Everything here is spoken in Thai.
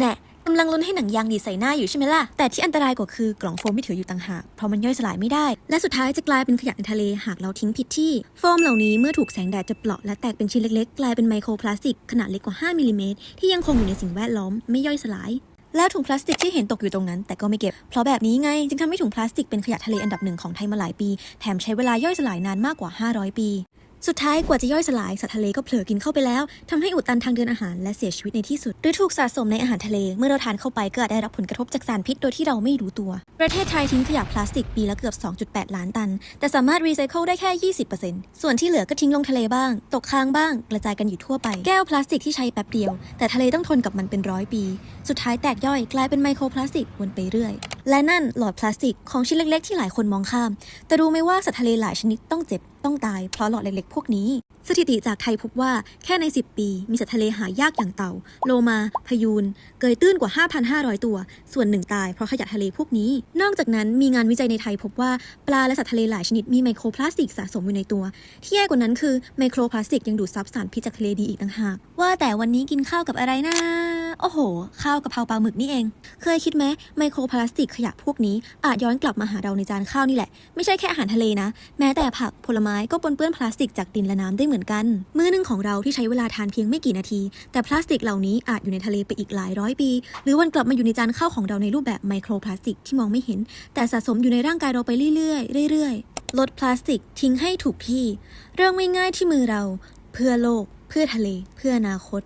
แน่กำลังลุ้นให้หนังยางดีใส่หน้าอยู่ใช่ไหมล่ะ แต่ที่อันตรายกว่าคือกล่องโฟมที่ถืออยู่ต่างหาก เพราะมันย่อยสลายไม่ได้ และสุดท้ายจะกลายเป็นขยะในทะเลหากเราทิ้งผิดที่ โฟมเหล่านี้เมื่อถูกแสงแดดจะเปราะและแตกเป็นชิ้นเล็กๆ กลายเป็นไมโครพลาสติกขนาดเล็กกว่า 5มิลลิเมตรที่ยังคงอยู่ในสิ่งแวดล้อมไม่ย่อยสลาย แล้วถุงพลาสติกที่เห็นตกอยู่ตรงนั้น แต่ก็ไม่เก็บ เพราะแบบนี้ไง จึงทำให้ถุงพลาสติกเป็นขยะทะเลอันดับหนึ่งของไทยมาหลายปี แถมใช้เวลาย่อยสลายนานมากกว่า 500 ปี สุดท้ายกว่าจะย่อยสลายสัตว์ทะเลก็เผลอกินเข้าไปแล้วทำให้อุดตันทางเดินอาหารและเสียชีวิตในที่สุดหรือถูกสะสมในอาหารทะเล เมื่อเราทานเข้าไปก็อาจได้รับผลกระทบจากสารพิษโดยที่เราไม่รู้ตัว ประเทศไทยทิ้งขยะพลาสติกปีละเกือบ 2.8 ล้านตัน แต่สามารถรีไซเคิลได้แค่ 20%ส่วนที่เหลือก็ทิ้งลงทะเลบ้าง ตกค้างบ้าง กระจายกันอยู่ทั่วไปแก้วพลาสติกที่ใช้แป๊บเดียว แต่ทะเลต้องทนกับมันเป็นร้อยปี สุดท้ายแตกย่อยกลายเป็นไมโครพลาสติกวนไปเรื่อย และนั่นหลอดพลาสติกของชิ้นเล็ก ๆ ที่หลายคนมองข้าม แต่รู้ไหมว่าสัตว์ทะเลหลายชนิดต้องเจ็บต้องตายเพราะหลอดเล็ก ๆ พวกนี้ สถิติจากไทยพบว่าแค่ใน 10 ปี มีสัตว์ทะเลหายากอย่างเต่า โลมา พยูน เกยตื้นกว่า 5,500 ตัว ส่วนหนึ่งตายเพราะขยะทะเลพวกนี้ นอกจากนั้นมีงานวิจัยในไทยพบว่าปลาและสัตว์ทะเลหลายชนิดมีไมโครพลาสติกสะสมอยู่ในตัว ที่แย่กว่านั้นคือไมโครพลาสติกยังดูดซับสารพิษจากทะเลดีอีกต่างหาก ว่าแต่วันนี้กินข้าวกับอะไรนะ โอ้โห ข้าวกะเพราปลาหมึกนี่เอง เคยคิดไหมไมโครพลาสติกขยะพวกนี้อาจย้อนกลับมาหาเราในจานข้าวนี่แหละ ไม่ใช่แค่อาหารทะเลนะ แม้แต่ผักผลไม้ก็ปนเปื้อนพลาสติกจากดินและน้ำได้เหมือนกัน มื้อหนึงของเราที่ใช้เวลาทานเพียงไม่กี่นาที แต่พลาสติกเหล่านี้อาจอยู่ในทะเลไปอีกหลายร้อยปี หรือวันกลับมาอยู่ในจานข้าวของเราในรูปแบบไมโครพลาสติกที่มองไม่เห็น แต่สะสมอยู่ในร่างกายเราไปเรื่อยๆเรื่อยๆลดพลาสติกทิ้งให้ถูกที่ เรื่องง่ายๆที่มือเรา เพื่อโลก เพื่อทะเล เพื่ออนาคต